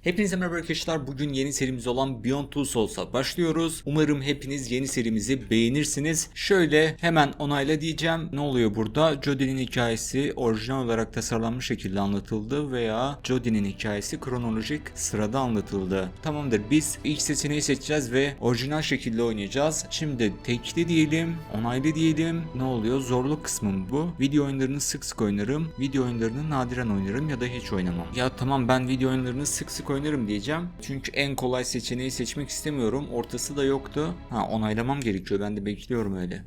Hepinize merhaba arkadaşlar. Bugün yeni serimiz olan Beyond Two Souls'a başlıyoruz. Umarım hepiniz yeni serimizi beğenirsiniz. Şöyle hemen onayla diyeceğim. Ne oluyor burada? Jodie'nin hikayesi orijinal olarak tasarlanmış şekilde anlatıldı veya Jodie'nin hikayesi kronolojik sırada anlatıldı. Tamamdır. Biz ilk seçeneği seçeceğiz ve orijinal şekilde oynayacağız. Şimdi tekli diyelim, onaylı diyelim. Ne oluyor? Zorluk kısmı mı bu? Video oyunlarını sık sık oynarım. Video oyunlarını nadiren oynarım ya da hiç oynamam. Ya tamam ben video oyunlarını sık sık oynarım diyeceğim. Çünkü en kolay seçeneği seçmek istemiyorum. Ortası da yoktu. Ha onaylamam gerekiyor. Ben de bekliyorum öyle.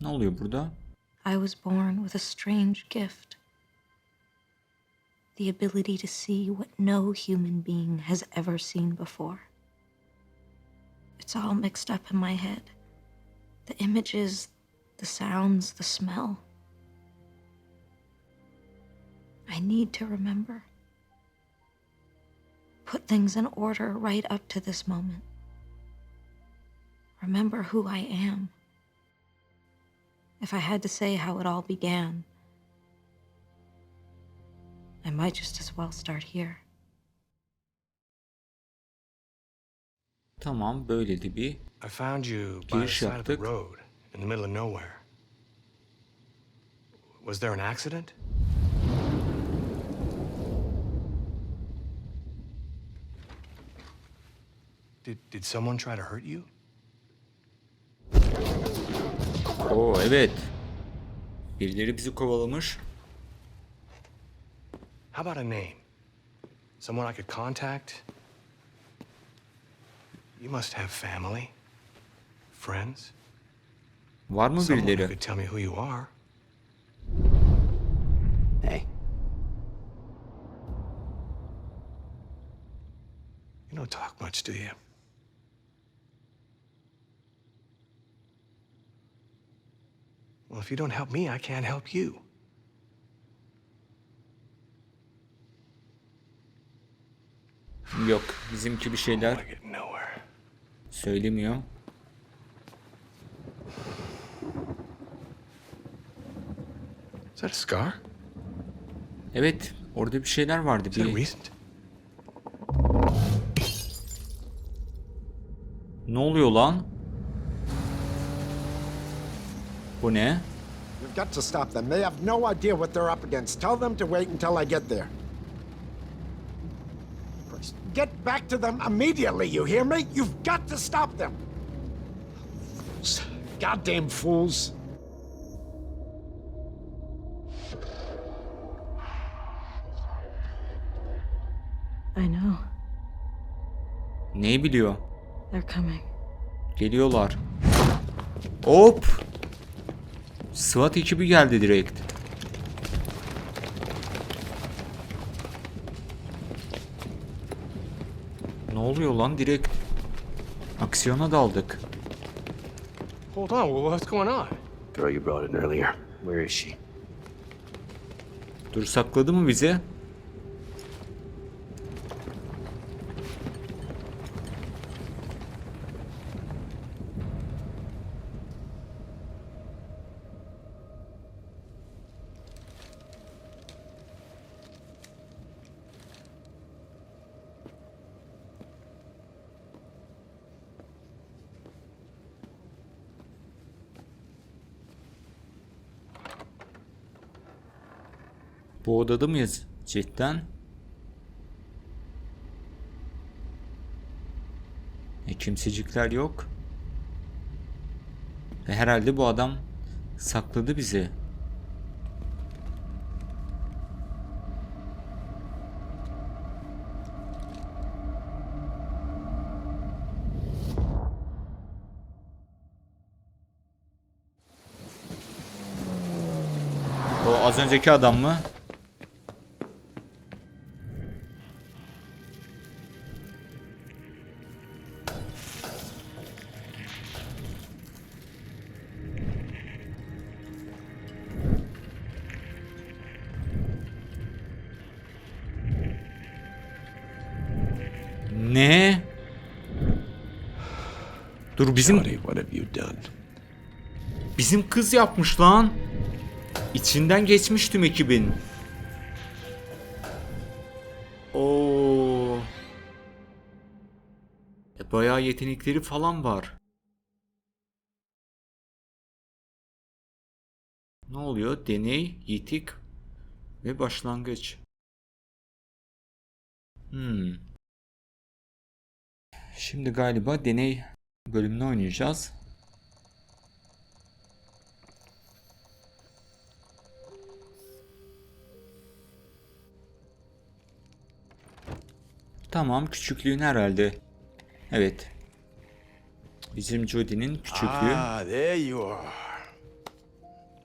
Ne oluyor burada? I was born with a strange gift the ability to see what no human being has ever seen before. It's all mixed up in my head the images, the sounds, the smell. I need to remember. Put things in order right up to this moment. Remember who I am. If I had to say how it all began, I might just as well start here. Tamam böyle de bir I found you by the Giriş side of the yaptık. road in the middle of nowhere. Was there an accident? Did, did someone try to hurt you? Oo evet. Birileri bizi kovalamış. How about a name? Someone I could contact? You must have family, friends, Var mı someone birileri? could tell me who you are. Hey, You don't talk much, do you? Well, if you don't help me, I can't help you. Yok. Bizimki bir şeyler söylemiyor. Is that a scar? Evet. Orada bir şeyler vardı. Bir... Ne oluyor lan? Bu ne? You've got to stop them. They have no idea what they're up against. Tell them to wait until I get there. Christ, Get back to them immediately, you hear me? You've got to stop them. Fools. Goddamn fools. I know. Neyi biliyor? They're coming. Geliyorlar. Hop. SWAT ekibi geldi direkt. Ne oluyor lan direkt? Aksiyona daldık. Hold on, what's going on? girl you brought in earlier. Where is she? Dur sakladı mı bizi? Bu odada mıyız cidden? E, kimsecikler yok. E, herhalde bu adam sakladı bizi. O az önceki adam mı? Dur bizim Jody, what have you done? bizim kız yapmış lan. İçinden geçmiş tüm ekibin. Oo. E, bayağı yetenekleri falan var. Ne oluyor? Deney, yitik ve başlangıç. Hmm. Şimdi galiba deney bölümünü oynayacağız. Tamam, küçüklüğün herhalde. Evet. Bizim Jody'nin küçüklüğü. Ah, there you are.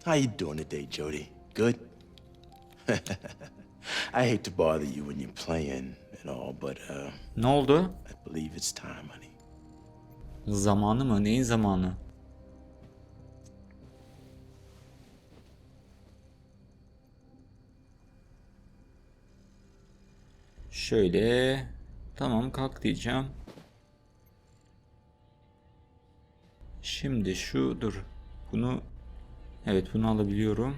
How you doing today, Jody? Good? I hate to bother you when you're playing and all, but uh, Ne oldu? I believe it's time, honey. Zamanı mı? Neyin zamanı? Şöyle. Tamam kalk diyeceğim. Şimdi şu dur. Bunu Evet bunu alabiliyorum.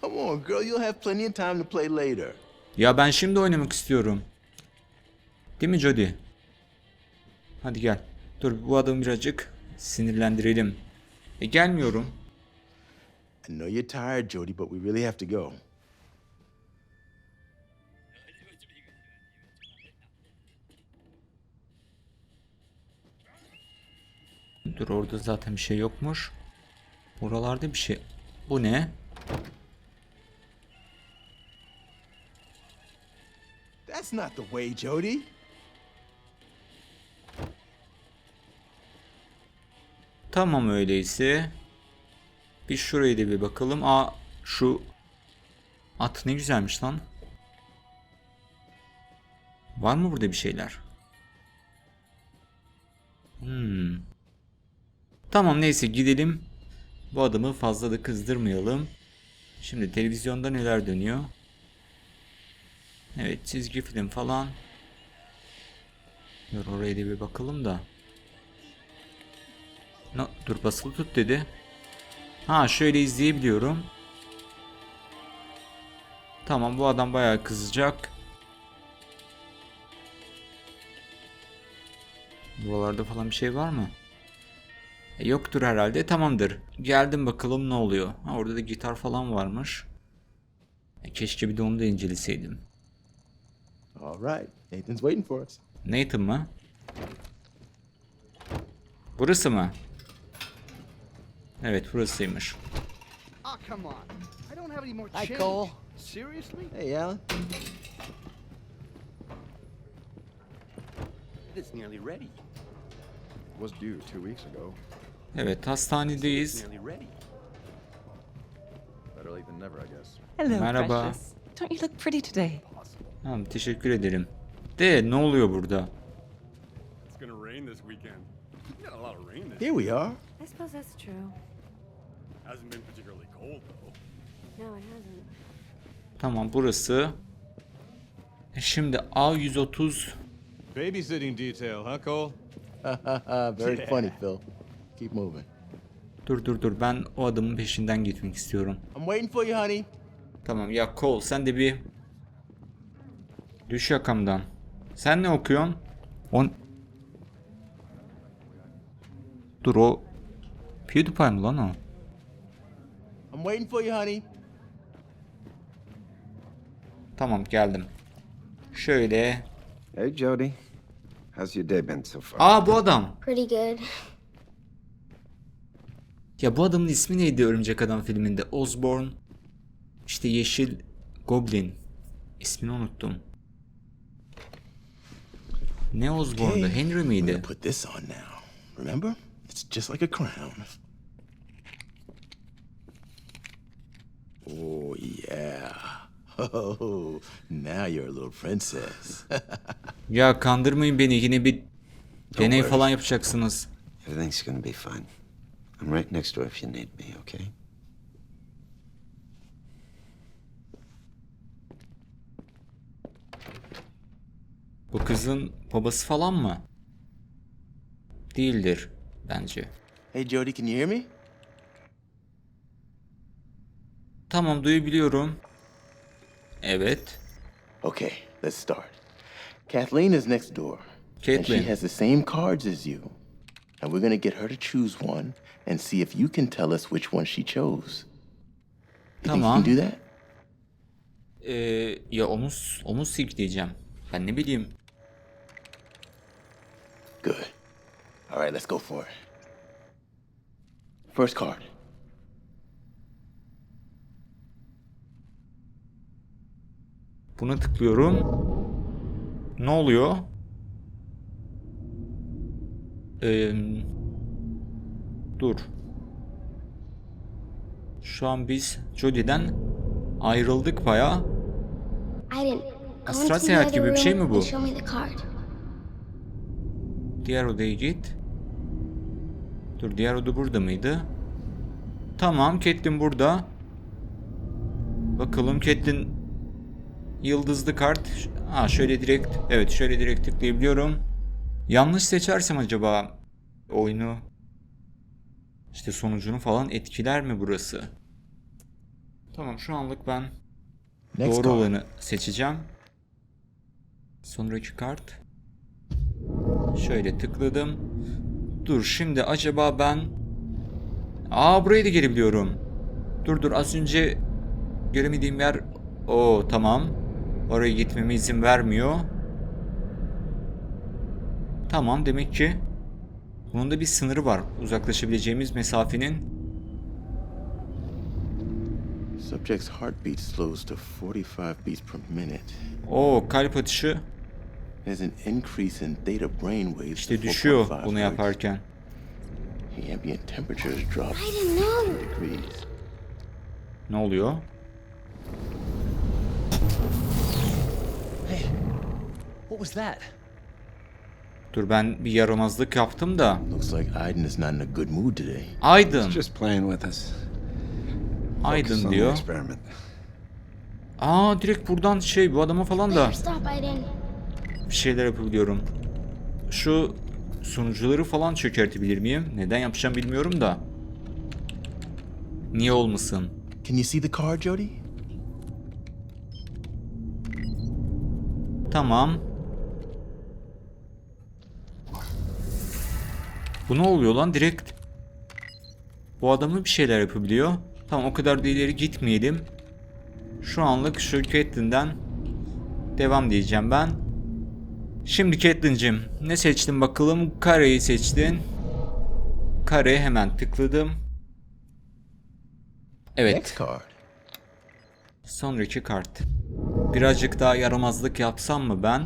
Come on, girl. You'll have plenty of time to play later. Ya ben şimdi oynamak istiyorum. Değil mi Jody? Hadi gel. Dur bu adamı birazcık sinirlendirelim. E gelmiyorum. I know you're tired, Jody, but we really have to go. Dur orada zaten bir şey yokmuş. Buralarda bir şey. Bu ne? That's not the way, Jody. Tamam öyleyse. Bir şuraya da bir bakalım. Aa şu at ne güzelmiş lan. Var mı burada bir şeyler? Hmm. Tamam neyse gidelim. Bu adamı fazla da kızdırmayalım. Şimdi televizyonda neler dönüyor? Evet çizgi film falan. Dur oraya da bir bakalım da. No, dur basılı tut dedi. Ha şöyle izleyebiliyorum. Tamam bu adam bayağı kızacak. Buralarda falan bir şey var mı? E, yoktur herhalde. Tamamdır. Geldim bakalım ne oluyor. Ha, orada da gitar falan varmış. E, keşke bir de onu da inceleseydim. All right. Nathan's waiting for us. Nathan mı? Burası mı? Evet burasıymış. Oh, come on. I don't have any more Hi, change. Cole. Seriously? Hey, Alan. It's nearly ready. was due two weeks ago. Evet hastanedeyiz. Nearly ready. Better late than never, I guess. Hello, Merhaba. precious. Don't you look pretty today? Tamam teşekkür ederim. De ne oluyor burada? It's gonna rain this weekend. We got a lot of rain this Here we are. I suppose that's true. Tamam burası. E Şimdi A130 Babysitting detail, huh, Cole? Very funny, Phil. Keep moving. dur dur dur ben o adamın peşinden gitmek istiyorum. I'm waiting for you, honey. Tamam ya Cole sen de bir düş yakamdan. Sen ne okuyorsun? On Dur o PewDiePie mi lan o? I'm waiting for you, honey. Tamam geldim. Şöyle. Hey, Jody. How's your day been so far? Aa bu adam. Pretty good. Ya bu adamın ismi neydi Örümcek Adam filminde? Osborn. İşte Yeşil Goblin. İsmini unuttum. Ne Osborn'du? Henry I'm miydi? gonna put this on now. Remember? It's just like a crown. Oh, yeah. Oh, now you're a little princess. Ya kandırmayın beni yine bir deney worry. falan yapacaksınız. Everything's gonna be fine. I'm right next door if you need me, okay? Bu kızın babası falan mı? Değildir bence. hey, Jody, can you hear me? Tamam duyabiliyorum. Evet. Okay, let's start. Kathleen is next door. And Caitlin. she has the same cards as you. And we're gonna get her to choose one and see if you can tell us which one she chose. You think you Tamam. can do that? Ee, ya omuz omuz silkleyeceğim. Ben ne bileyim. Good. All right, let's go for it. First card. Buna tıklıyorum. Ne oluyor? Ee, dur. Şu an biz Jody'den ayrıldık baya. Astral seyahat gibi bir şey mi bu? Diğer odaya git. Dur diğer oda burada mıydı? Tamam Catelyn burada. Bakalım Catelyn yıldızlı kart. Ha şöyle direkt evet şöyle direkt tıklayabiliyorum. Yanlış seçersem acaba oyunu işte sonucunu falan etkiler mi burası? Tamam şu anlık ben Next doğru card. olanı seçeceğim. Sonraki kart. Şöyle tıkladım. Dur şimdi acaba ben... Aa burayı da gelebiliyorum. Dur dur az önce göremediğim yer... Oo tamam. Oraya gitmeme izin vermiyor. Tamam demek ki bunun da bir sınırı var. Uzaklaşabileceğimiz mesafenin. Subject's heartbeat slows to 45 beats per minute. Oo kalp atışı There's an increase in theta brainwaves işte düşüyor 4.5 bunu yaparken. The ambient temperatures drop Aiden, no! degrees. Ne oluyor? What was that? Dur ben bir yaramazlık yaptım da. Looks like Aiden is not in a good mood today. Aydın. Just playing with us. Aydın diyor. experiment. Aa direkt buradan şey bu adama falan da bir şeyler yapabiliyorum. Şu sunucuları falan çökertebilir miyim? Neden yapacağım bilmiyorum da. Niye olmasın? Can you see the card, Jody? Tamam. Bu ne oluyor lan direkt? Bu adamı bir şeyler yapabiliyor. Tamam o kadar da ileri gitmeyelim. Şu anlık şu Catelyn'den devam diyeceğim ben. Şimdi Catelyn'cim ne seçtin bakalım? Kareyi seçtin. Kareye hemen tıkladım. Evet. Sonraki kart. Birazcık daha yaramazlık yapsam mı ben?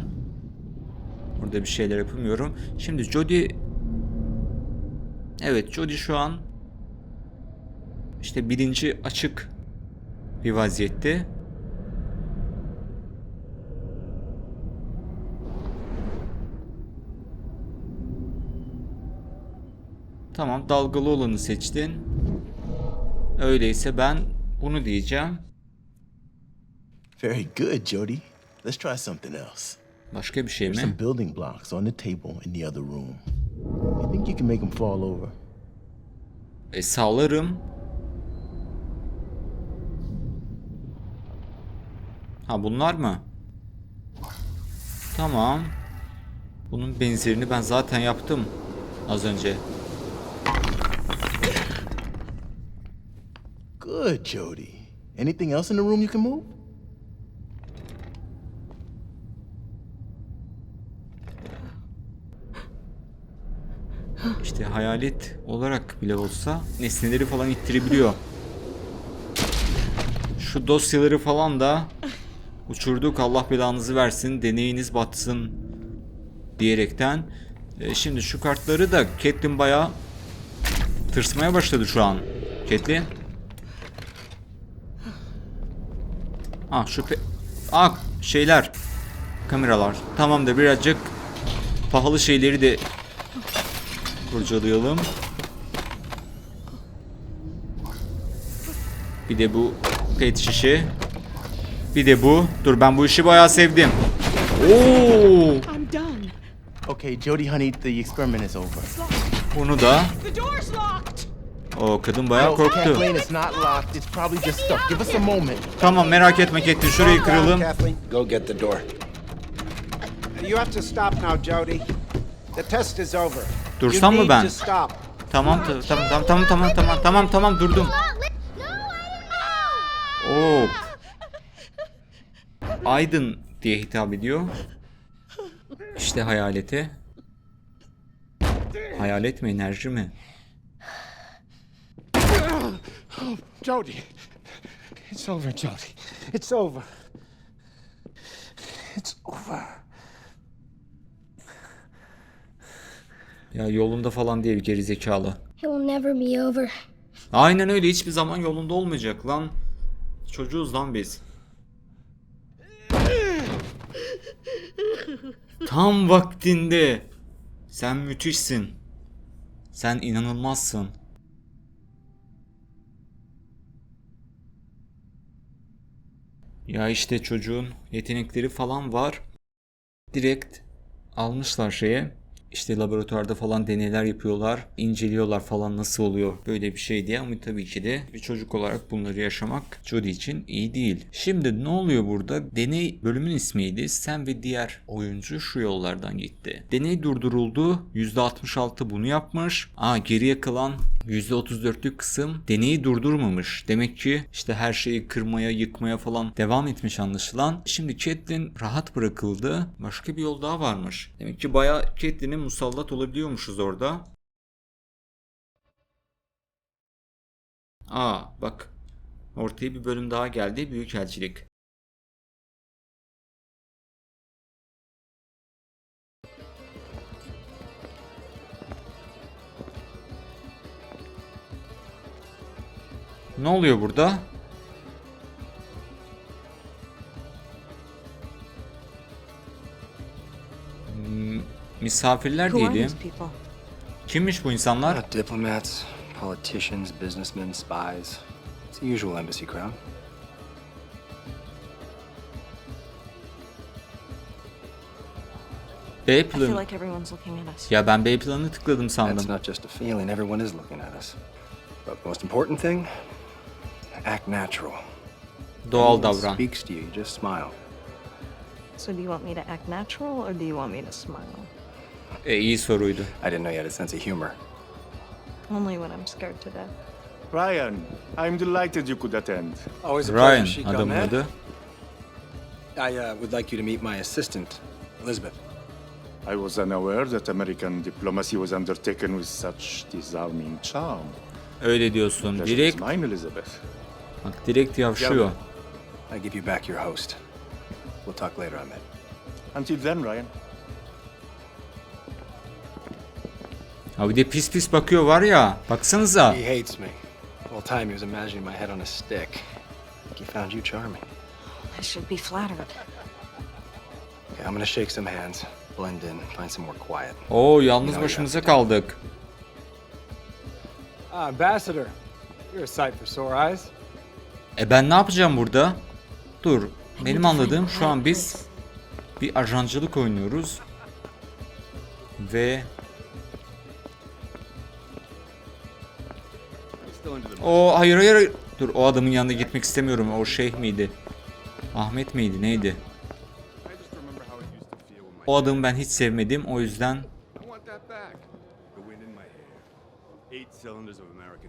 Burada bir şeyler yapamıyorum. Şimdi Jody... Evet Jody şu an... işte bilinci açık bir vaziyette. Tamam dalgalı olanı seçtin. Öyleyse ben bunu diyeceğim. Very good, Jody. Let's try something else. Başka bir şey There's mi? some building blocks on the table in the other room. You think you can make them fall over? E sağlarım. Ha bunlar mı? Tamam. Bunun benzerini ben zaten yaptım az önce. Good, Jody. Anything else in the room you can move? İşte hayalet olarak bile olsa nesneleri falan ittirebiliyor. Şu dosyaları falan da uçurduk Allah belanızı versin deneyiniz batsın diyerekten. E, şimdi şu kartları da Catelyn bayağı tırsmaya başladı şu an. Catelyn. Ah şu pe- Ah şeyler. Kameralar. Tamam da birazcık pahalı şeyleri de kurcalayalım. Bir de bu pet şişe. Bir de bu. Dur ben bu işi bayağı sevdim. Oo! I'm done. Okay, Jody, honey, the experiment is over. Bunu da. O kadın bayağı korktu. Kathleen. Tamam merak etme Catelyn şurayı kıralım. Kathleen. Go get the door. You have to stop now, Jody. The test is over. Dursam mı ben? Tamam ta- tamam tamam tamam tamam tamam tamam tamam durdum. Oo. Aydın diye hitap ediyor. İşte hayalete. Hayalet mi enerji mi? Jody. It's over, Jody. It's over. It's over. Ya yolunda falan diye bir gerizekalı. It will never be over. Aynen öyle hiçbir zaman yolunda olmayacak lan. Çocuğuz lan biz. Tam vaktinde. Sen müthişsin. Sen inanılmazsın. Ya işte çocuğun yetenekleri falan var. Direkt almışlar şeye. İşte laboratuvarda falan deneyler yapıyorlar, inceliyorlar falan nasıl oluyor böyle bir şey diye ama tabii ki de bir çocuk olarak bunları yaşamak Jodie için iyi değil. Şimdi ne oluyor burada? Deney bölümün ismiydi. Sen ve diğer oyuncu şu yollardan gitti. Deney durduruldu. %66 bunu yapmış. Aa geriye kalan %34'lük kısım deneyi durdurmamış. Demek ki işte her şeyi kırmaya, yıkmaya falan devam etmiş anlaşılan. Şimdi Catelyn rahat bırakıldı. Başka bir yol daha varmış. Demek ki bayağı Catelyn'e musallat olabiliyormuşuz orada. Aa bak. Ortaya bir bölüm daha geldi. Büyükelçilik. Ne oluyor burada? Misafirler Who are diyelim. these people? Kimmiş bu insanlar? Diplomats, politicians, businessmen, spies. It's the usual embassy crowd. B I feel plan. like everyone's looking at us. Ya ben B planı tıkladım That's sandım. not just a feeling, everyone is looking at us. But the most important thing, act natural. Doğal davran. speaks to you just smile. So do you want me to act natural or do you want me to smile? E, iyi soruydu. I didn't know you had a sense of humor. Only when I'm scared to death. Ryan, I'm delighted you could attend. Always a Ryan pleasure, Sheik adamın Ahmed. adı. I uh, would like you to meet my assistant, Elizabeth. I was unaware that American diplomacy was undertaken with such disarming charm. Öyle diyorsun. Pleasure is Direkt mine, Elizabeth. bak direkt yavşıyor. I give you back your host. We'll talk later, Ahmed. Until then, Ryan. Ha bir de pis pis bakıyor var ya. Baksanıza. He hates me. The whole time he was imagining my head on a stick. He found you charming. I should be flattered. Okay, I'm gonna shake some hands, blend in, find some more quiet. Oo yalnız başımıza kaldık. Ah, Ambassador, you're a sight for sore eyes. E ben ne yapacağım burada? Dur. Benim anladığım şu an biz bir ajancılık oynuyoruz. Ve o hayır hayır hayır. Dur o adamın yanına gitmek istemiyorum. O şeyh miydi? Ahmet miydi? Neydi? O adamı ben hiç sevmedim. O yüzden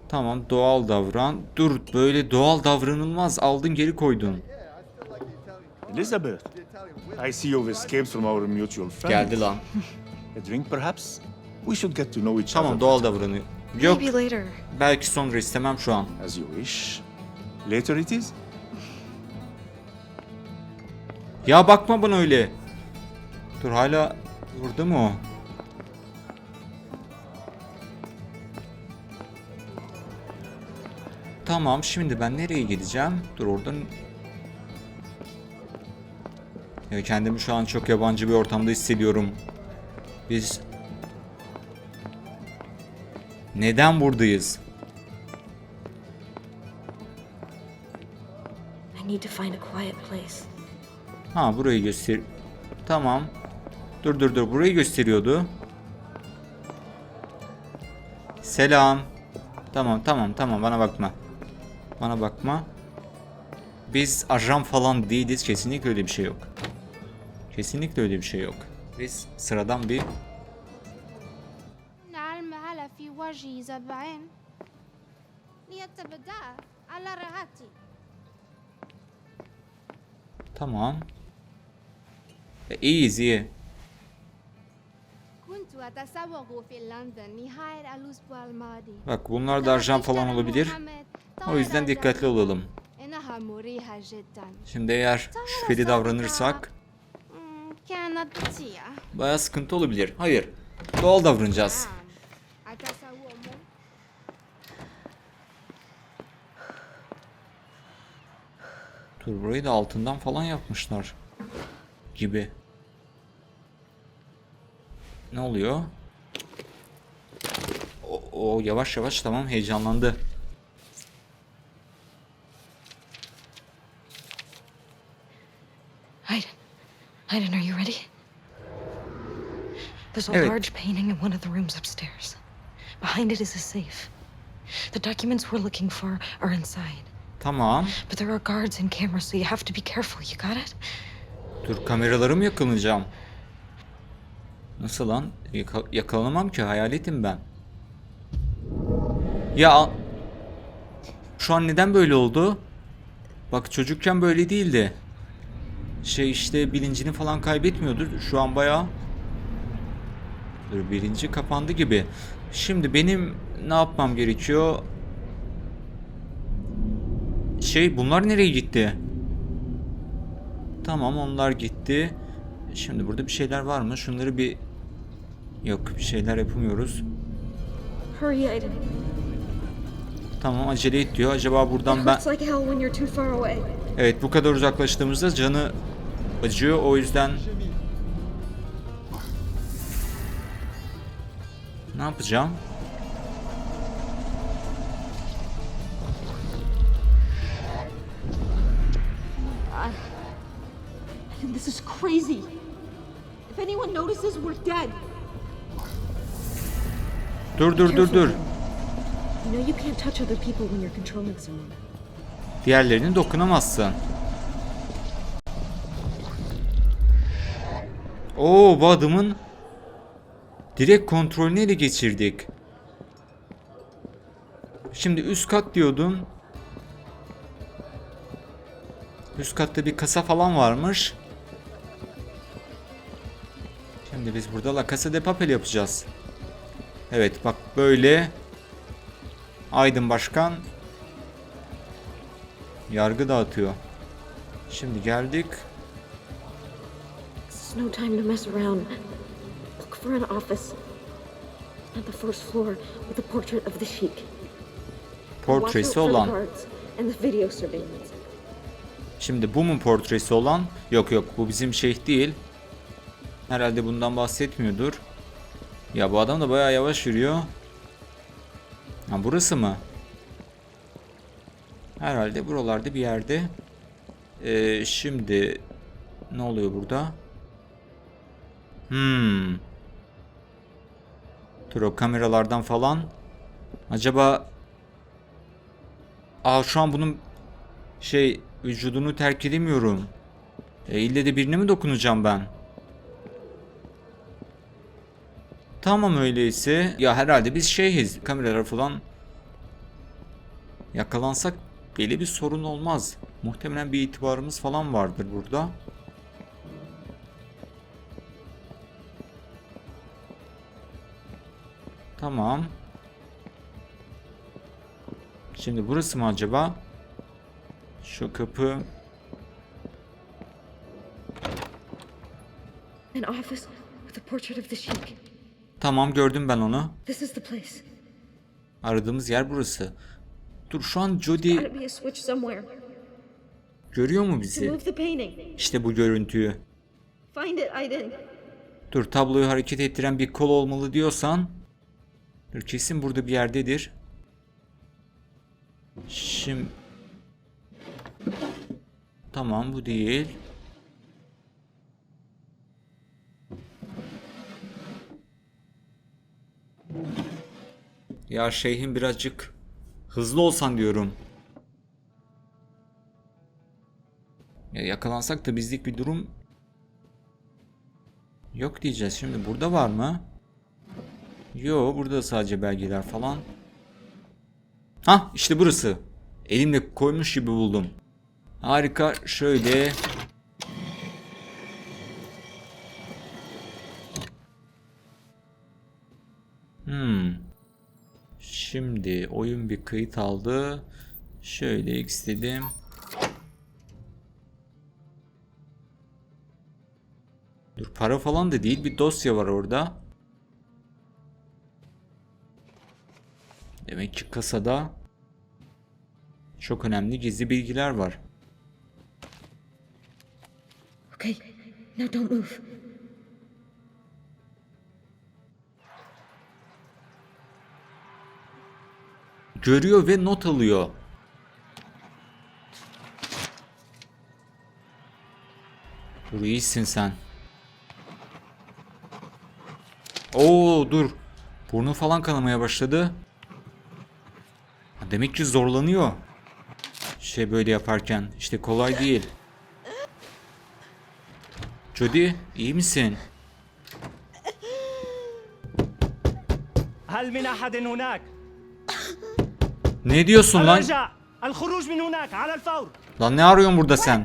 tamam doğal davran. Dur böyle doğal davranılmaz. Aldın geri koydun. Elizabeth, I see you've escaped from our mutual friend. Geldi lan. A drink, perhaps? We should get to know each Tamam other. doğal davranıyor. Yok Maybe later. belki sonra istemem şu an. As you wish. Later it is. Ya bakma bana öyle. Dur hala burada mı o? Tamam şimdi ben nereye gideceğim? Dur oradan... Ya kendimi şu an çok yabancı bir ortamda hissediyorum. Biz... Neden buradayız? I need to find a quiet place. Ha burayı göster. Tamam. Dur dur dur burayı gösteriyordu. Selam. Tamam tamam tamam bana bakma. Bana bakma. Biz ajan falan değiliz. Kesinlikle öyle bir şey yok. Kesinlikle öyle bir şey yok. Biz sıradan bir easy. Bak bunlar da arjan falan olabilir. O yüzden dikkatli olalım. Şimdi eğer şüpheli davranırsak baya sıkıntı olabilir. Hayır. Doğal davranacağız. Turboyu da altından falan yapmışlar. Gibi. Ne oluyor? O, o yavaş yavaş tamam heyecanlandı. Hayden. Are you ready? There's a Evet. large painting in one of the rooms upstairs. Behind it is a safe. The documents we're looking for are inside. Tamam. But there are guards and cameras, so you have to be careful. You got it? Dur kameraları mı yakalayacağım? Nasıl lan? Yaka- yakalanamam ki hayaletim ben. Ya şu an neden böyle oldu? Bak çocukken böyle değildi. Şey işte bilincini falan kaybetmiyordur. Şu an bayağı Dur bilinci kapandı gibi. Şimdi benim ne yapmam gerekiyor? Şey bunlar nereye gitti? Tamam onlar gitti. Şimdi burada bir şeyler var mı? Şunları bir... Yok bir şeyler yapamıyoruz. Hurry, Aiden. Tamam acele et diyor. Acaba buradan ben... Evet bu kadar uzaklaştığımızda canı acıyor. O yüzden... Ne yapacağım? This is crazy. If anyone notices, we're dead. Dur dur dur dur. Diğerlerine dokunamazsın. Oo bu adamın direkt kontrolünü ele geçirdik. Şimdi üst kat diyordun. Üst katta bir kasa falan varmış. Şimdi biz burada La Casa de Papel yapacağız. Evet bak böyle. Aydın Başkan yargı dağıtıyor. Şimdi geldik. No time to mess around. Look for an office. On the first floor with a portrait of the sheik. Portresi olan. Şimdi bu mu portresi olan? Yok yok bu bizim şeyh değil. Herhalde bundan bahsetmiyordur. Ya bu adam da bayağı yavaş yürüyor. Ha burası mı? Herhalde buralarda bir yerde. Ee, şimdi ne oluyor burada? Hmm. Dur o kameralardan falan. Acaba Aa şu an bunun şey vücudunu terk edemiyorum. E, ille de birine mi dokunacağım ben? Tamam öyleyse. Ya herhalde biz şeyiz. Kameralar falan yakalansak böyle bir sorun olmaz. Muhtemelen bir itibarımız falan vardır burada. Tamam. Şimdi burası mı acaba? Şu kapı. An office with a portrait of the sheik. Tamam gördüm ben onu. Aradığımız yer burası. Dur şu an Jody görüyor mu bizi? İşte bu görüntüyü. Dur tabloyu hareket ettiren bir kol olmalı diyorsan. Dur kesin burada bir yerdedir. Şimdi... Tamam bu değil. Ya şeyhin birazcık Hızlı olsan diyorum. Ya yakalansak da bizlik bir durum yok diyeceğiz. Şimdi burada var mı? Yo burada sadece belgeler falan. Ha işte burası. Elimle koymuş gibi buldum. Harika. Şöyle. Şimdi oyun bir kayıt aldı. Şöyle X dedim. Dur para falan da değil bir dosya var orada. Demek ki kasada çok önemli gizli bilgiler var. Okay, now don't move. Görüyor ve not alıyor. Dur iyisin sen. Oo dur. Burnu falan kanamaya başladı. Ha, Demek ki zorlanıyor. Şey böyle yaparken. işte kolay değil. Jody iyi misin? هل من أحد هناك؟ ne diyorsun lan? Lan ne arıyorsun burada sen?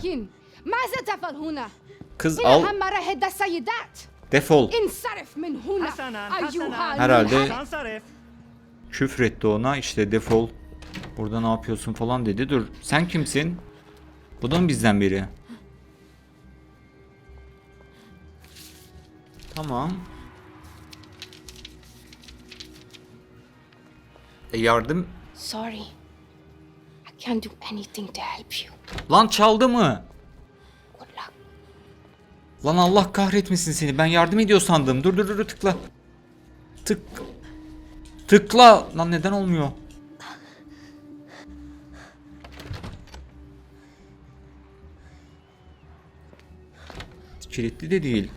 Kız al. Defol. Herhalde küfür etti ona işte defol. Burada ne yapıyorsun falan dedi. Dur sen kimsin? Bu da mı bizden biri? Tamam. E yardım Sorry. I can't do anything to help you. Lan çaldı mı? Good luck. Lan Allah kahretmesin seni. Ben yardım ediyor sandım. Dur dur dur tıkla. Tık. Tıkla. Lan neden olmuyor? Kilitli de değil.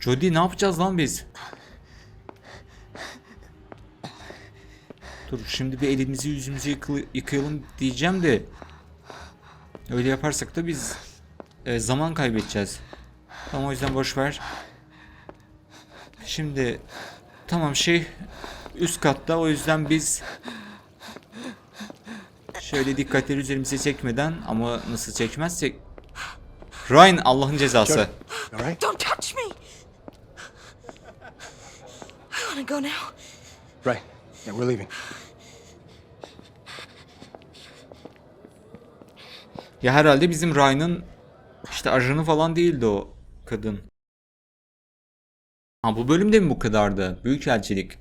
Jody ne yapacağız lan biz? Dur şimdi bir elimizi yüzümüzü yıkayalım diyeceğim de. Öyle yaparsak da biz e, zaman kaybedeceğiz. Tamam o yüzden boş ver. Şimdi tamam şey üst katta o yüzden biz şöyle dikkatleri üzerimize çekmeden ama nasıl çekmezsek Ryan Allah'ın cezası. Don't touch me! I wanna go now. Right. Yeah, we're leaving. Ya herhalde bizim Ryan'ın işte ajanı falan değildi o kadın. Ha bu bölümde mi bu kadardı? Büyükelçilik.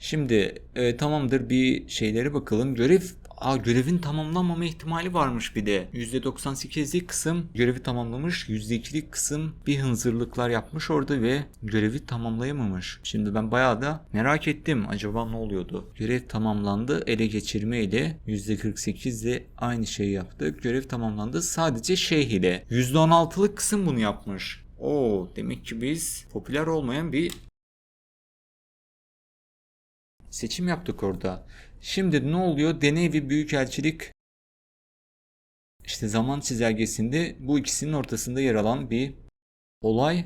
Şimdi e, tamamdır bir şeylere bakalım. Görev Aa, görevin tamamlanmama ihtimali varmış bir de. %98'lik kısım görevi tamamlamış. %2'lik kısım bir hınzırlıklar yapmış orada ve görevi tamamlayamamış. Şimdi ben bayağı da merak ettim. Acaba ne oluyordu? Görev tamamlandı. Ele geçirme ile %48 ile aynı şeyi yaptı. Görev tamamlandı. Sadece şeyh ile. %16'lık kısım bunu yapmış. Oo, demek ki biz popüler olmayan bir seçim yaptık orada. Şimdi ne oluyor? Deney büyükelçilik işte zaman çizelgesinde bu ikisinin ortasında yer alan bir olay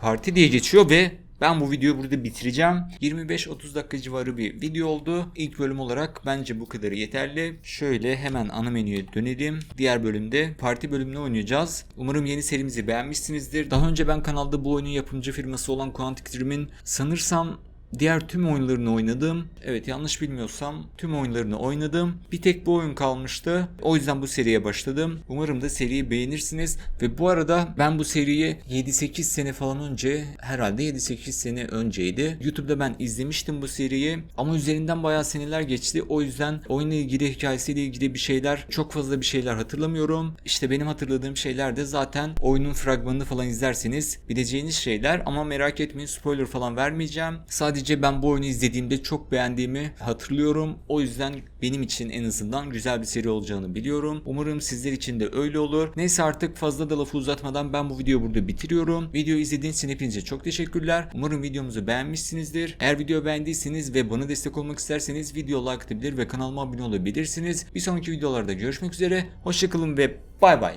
parti diye geçiyor ve ben bu videoyu burada bitireceğim. 25-30 dakika civarı bir video oldu. İlk bölüm olarak bence bu kadarı yeterli. Şöyle hemen ana menüye dönelim. Diğer bölümde parti bölümünü oynayacağız. Umarım yeni serimizi beğenmişsinizdir. Daha önce ben kanalda bu oyunun yapımcı firması olan Quantic Dream'in sanırsam Diğer tüm oyunlarını oynadım. Evet yanlış bilmiyorsam tüm oyunlarını oynadım. Bir tek bu oyun kalmıştı. O yüzden bu seriye başladım. Umarım da seriyi beğenirsiniz. Ve bu arada ben bu seriyi 7-8 sene falan önce herhalde 7-8 sene önceydi. YouTube'da ben izlemiştim bu seriyi. Ama üzerinden bayağı seneler geçti. O yüzden oyunla ilgili hikayesiyle ilgili bir şeyler çok fazla bir şeyler hatırlamıyorum. İşte benim hatırladığım şeyler de zaten oyunun fragmanını falan izlerseniz bileceğiniz şeyler. Ama merak etmeyin spoiler falan vermeyeceğim. Sadece Sadece ben bu oyunu izlediğimde çok beğendiğimi hatırlıyorum. O yüzden benim için en azından güzel bir seri olacağını biliyorum. Umarım sizler için de öyle olur. Neyse artık fazla da lafı uzatmadan ben bu videoyu burada bitiriyorum. Videoyu izlediğiniz için hepinize çok teşekkürler. Umarım videomuzu beğenmişsinizdir. Eğer video beğendiyseniz ve bana destek olmak isterseniz video like atabilir ve kanalıma abone olabilirsiniz. Bir sonraki videolarda görüşmek üzere. Hoşçakalın ve bay bay.